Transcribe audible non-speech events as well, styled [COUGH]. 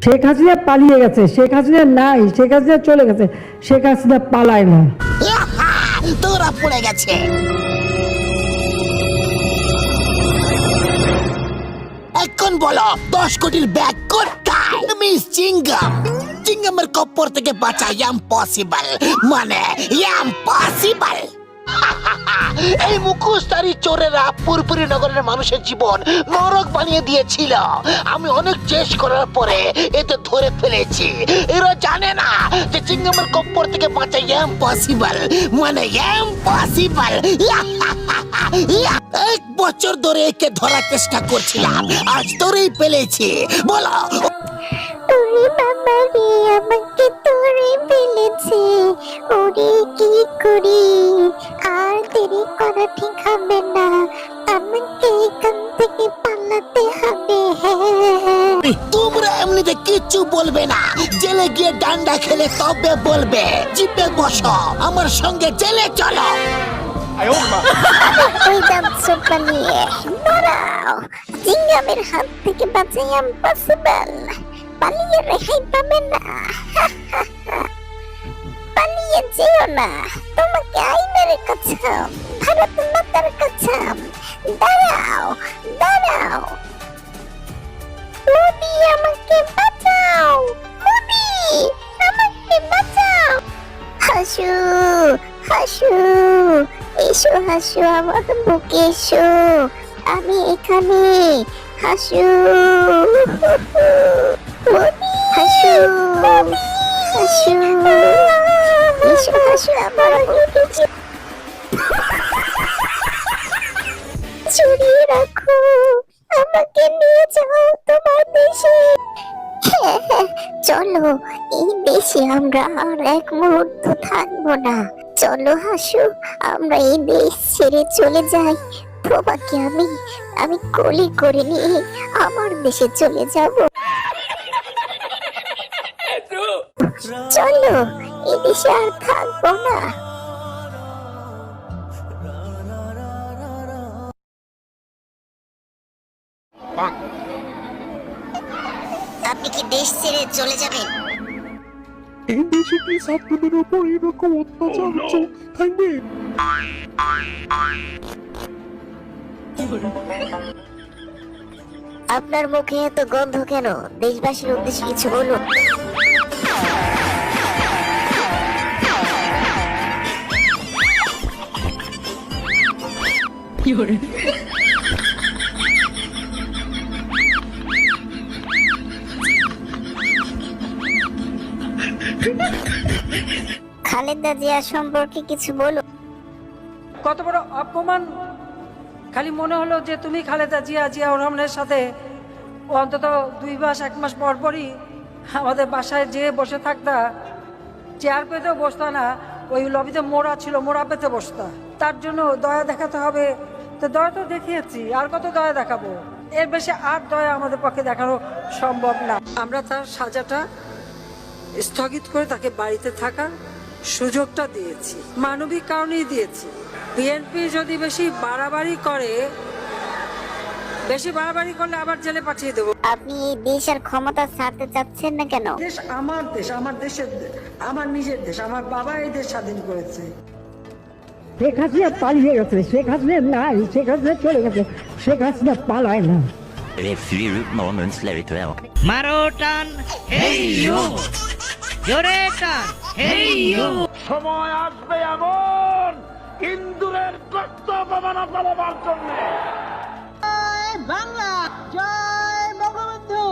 শেখ হাসিনা পালিয়ে গেছে, শেখ হাসিনা নাই, শেখ হাসিনা চলে গেছে, শেখ হাসিনা পালায় না। তোরা পড়ে গেছে। এখন বলো, দশ কোটির ব্যাগ কোথায়? মিস চিঙ্গাম চিঙ্গামের কপ্পর থেকে বাঁচা ইম্পসিবল মানে ইম্পসিবল [LAUGHS] এই মুখোশধারী চোরেরা পুরপুরি নগরের মানুষের জীবন নরক বানিয়ে দিয়েছিল। আমি অনেক চেষ্টা করার পরে এতে ধরে ফেলেছি। এরা জানে না যে চিঙ্গামের কপ্পর থেকে বাঁচা ইম্পসিবল মানে ইম্পসিবল [LAUGHS] এক বছর ধরে একে ধরার চেষ্টা করছিলাম। আজ ধরেই পেলেছি বলো। ওরে বাবা রে, আমাকে তোরে ফেলেছে। ওরে কি করি [LAUGHS] তোমরা এমনিতে কিচ্ছু বলবে না। জেলে গিয়ে ডান্ডা খেলে তবে বলবে জিপে বসো আমার সঙ্গে জেলে চলো। জিঙ্গামের হাত থেকে বাঁচা ইম্পসিবল পালিয়ে রেহাই পাবে না। [LAUGHS] পালিয়ে যেও না। তোমাকে আইনের কাছাম ভারত মাতার কাছাম দাঁড়াও দাঁড়াও। মোদি আমাকে বাঁচাও। মোদি আমাকে বাঁচাও। হাসু হাসু, এসো, হাসু, আমার বুকে এসো। আমি এখানে। হাসু হাসু হাসু, এসো, হাসু, আমার বুকে। চুরিয়ে রাখো, আমাকে নিয়ে যাও। তোমার দেশে চলো এই দেশে আমরা আর এক মুহূর্ত থাকব না। চলো হাসু আমরা এই দেশ ছেড়ে চলে যাই। তোমাকে আমি আমি কোলে করে নিয়ে আমার দেশে চলে যাব। চলো এই দেশে আর থাকব না। আপনি কি দেশ ছেড়ে চলে যাবেন? এই দেশে কি ছাত্রদের উপর এরকম অত্যাচার চলতে থাকবে? আপনার মুখে এত গন্ধ কেন? দেশবাসীর উদ্দেশ্যে কিছু বলুন। খালেদা জিয়া সম্পর্কে কিছু বলুন কত বড় অপমান। খালি মনে হলো যে তুমি খালেদা জিয়া জিয়া রহমানের সাথে অন্তত দুই মাস, এক মাস পর পরই আমাদের বাসায় যেয়ে বসে থাকতা, চেয়ার পেতেও বসতা না, ওই লবিতে মোড়া ছিল, মোড়া পেতে বসতা। তার জন্য দয়া দেখাতে হবে। তো দয়া তো দেখিয়েছি, আর কত দয়া দেখাবো? এর বেশি আর দয়া আমাদের পক্ষে দেখানো সম্ভব না। আমরা তার সাজাটা স্থগিত করে তাকে বাড়িতে থাকার সুযোগটা দিয়েছি। মানবিক কারণেই দিয়েছি। বিএনপি যদি বেশি বাড়াবাড়ি করে বেশি বাড়াবাড়ি করলে আবার জেলে পাঠিয়ে দেবো। আপনি এই দেশ আর ক্ষমতা ছাড়তে চাচ্ছেন না কেন? দেশ আমার দেশ আমার দেশের আমার নিজের দেশ আমার বাবা এই দেশ স্বাধীন করেছে। শেখ হাসিনা পালিয়ে গেছে শেখ হাসিনা নাই শেখ হাসিনা চলে গেছে শেখ হাসিনা পালায় না। Refri ut noen hun slevit vel. Marotan, heio! Joretan, heio! সময় আসবে এমন ইন্দুরের কষ্ট অপমানা ফলাবার জন্য বাংলা জয় বঙ্গবন্ধু